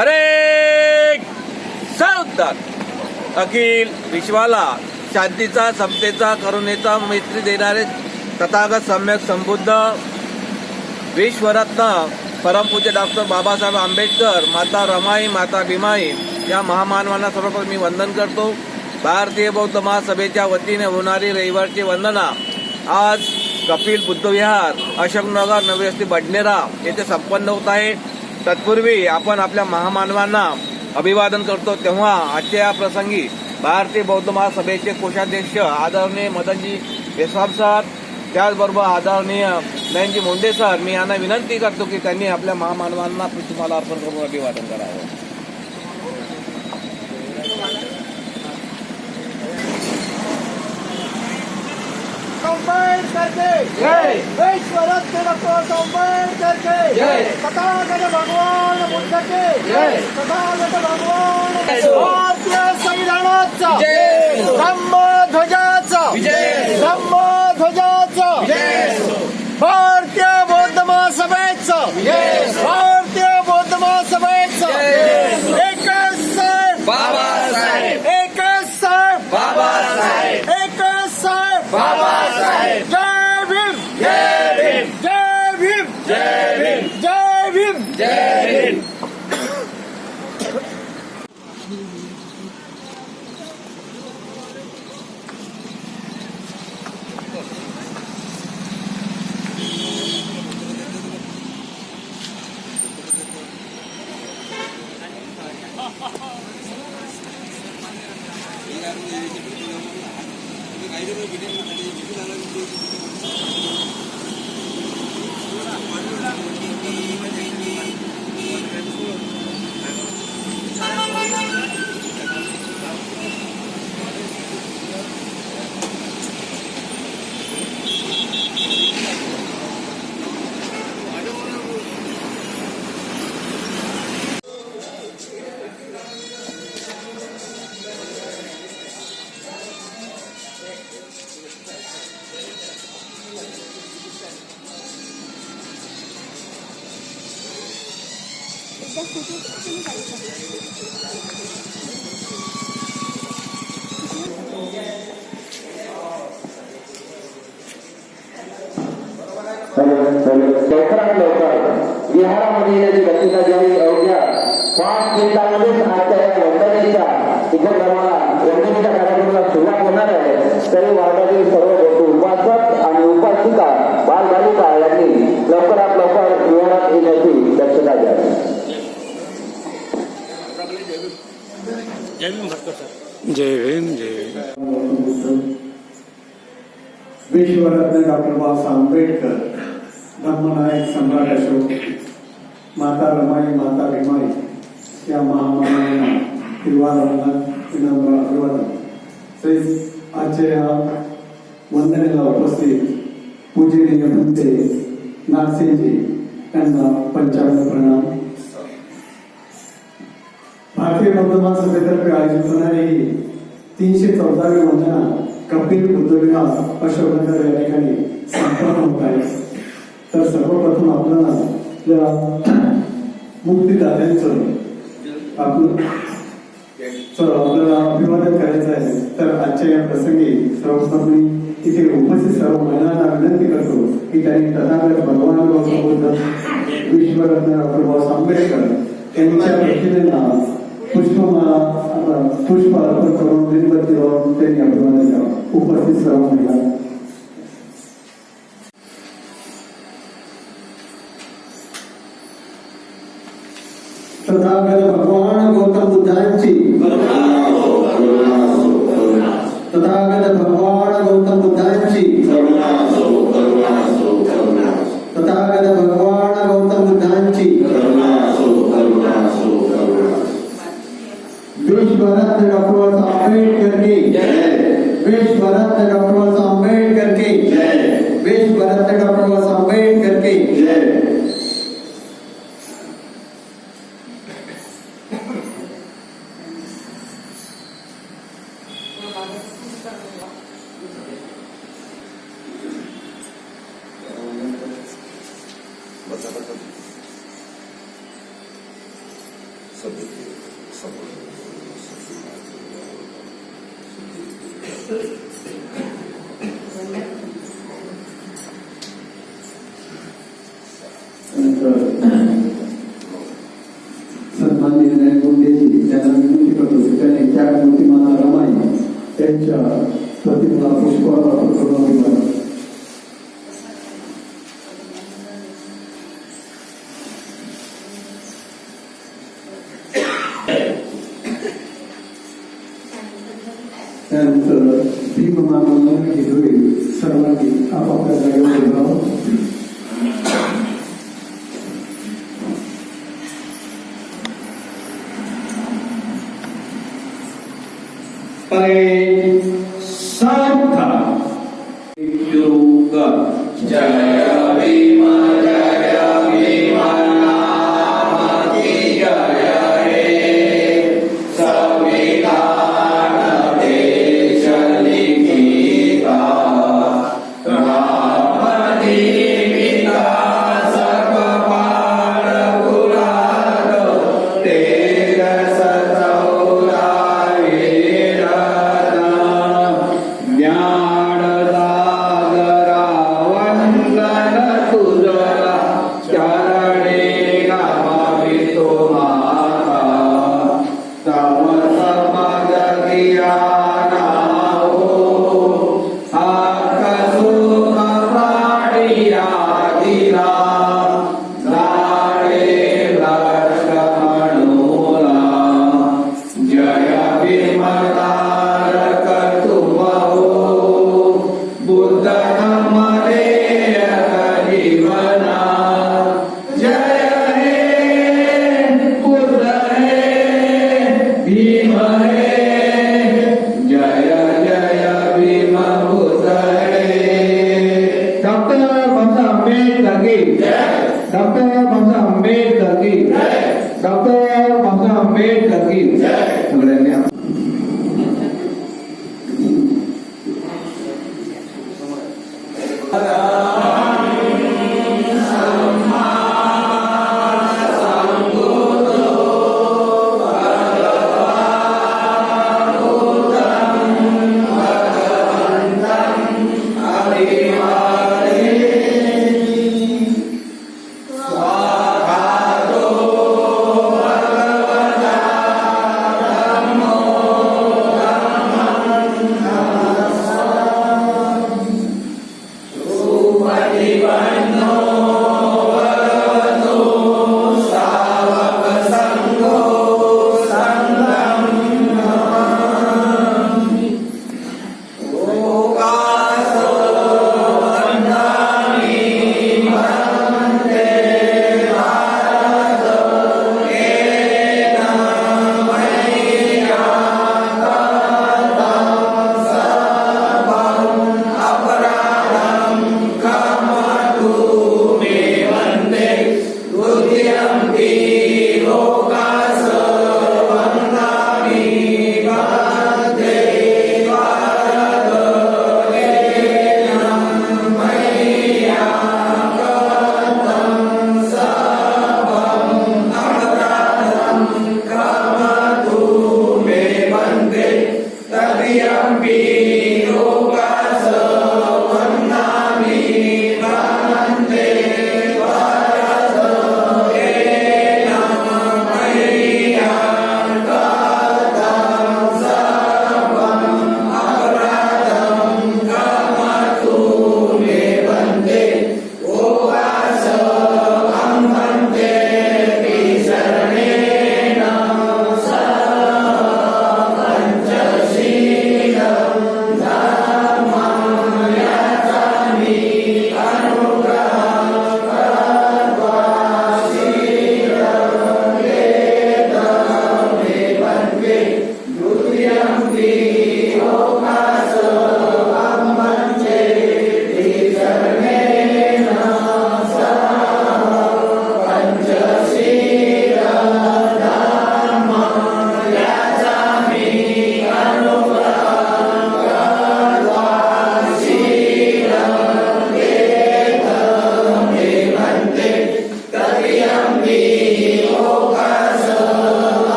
हरे सावधान अखिल विश्वाला शांतीचा समतेचा करुणेचा मैत्री देणारे तथागत सम्यक संबुद्ध विश्वरत्न परमपूज्य डॉक्टर बाबासाहेब आंबेडकर माता रमाई माता भीमाई या महामानवांना सर्वप्रथम मी वंदन करतो. भारतीय बौद्ध महासभेच्या वतीने होणारी रविवारची वंदना. आज कपिल बुद्धविहार अशोकनगर नवी वस्ती बडनेरा येथे संपन्न होत आहे. तत्पूर्वी आपण आपल्या महामानवांना अभिवादन करतो तेव्हा आजच्या या प्रसंगी भारतीय बौद्ध महासभेचे कोषाध्यक्ष आदरणीय मदनजी देसाम सर त्याचबरोबर आदरणीय नयनजी मुंडे सर मी यांना विनंती करतो की त्यांनी आपल्या महामानवांना तुम्हाला अर्पण करून अभिवादन करावं. के जय. तथागत भगवान बुद्ध के जय. तथागत भगवान. भारतीय संविधानाचा! विजय. ब्रह्मध्वजाचा! भारतीय बौद्ध महासभेचा! भारतीय बौद्ध महासभेचा. एकच साहेब लवकरात लवकर विहारामध्ये येण्याची गतीला ज्यावेळी अवघ्या पाच मिनिटांमध्येच आजच्या या वंदनेच्या उपक्रमाला जय भीम जय भीम विश्वरत्न डॉक्टर बाबासाहेब आंबेडकर धम्मनायक सम्राट अशोक माता रमाई माता भीमाई या महामानवांना हिरवा रंगण विनम्र अभिवादन. तसेच आजच्या या वंदनेला उपस्थित पूजनीय भंते नागसेनजी यांना पंचांग प्रणाम. भारतीय बौद्ध महासभेतर्फे आयोजित होणारी ही तीनशे चौदावी वंदना कपिल बुद्धविहार अशोकनगर या ठिकाणी संपन्न होत आहे. तर सर्वप्रथम आपल्याला या मुक्तीदात्यांचं आपण आपल्याला अभिवादन करायचं आहे. तर आजच्या या प्रसंगी सर्वप्रथम इथे उपस्थित सर्व महिलांना विनंती करतो की त्यांनी तथागत भगवान विश्वरत्न डॉक्टर बाबासाहेब आंबेडकर यांच्या प्रतिमेला पुष्पमाला अ, पुष्प अर्पण करून मेणबत्ती लावून त्यांनी अभिवादन करावं उपस्थित सर्व महिला तथागत भगवान गौतम बुद्धांची तथागत भगवान गौतम बुद्धांची तथागत भगवान 个。嗯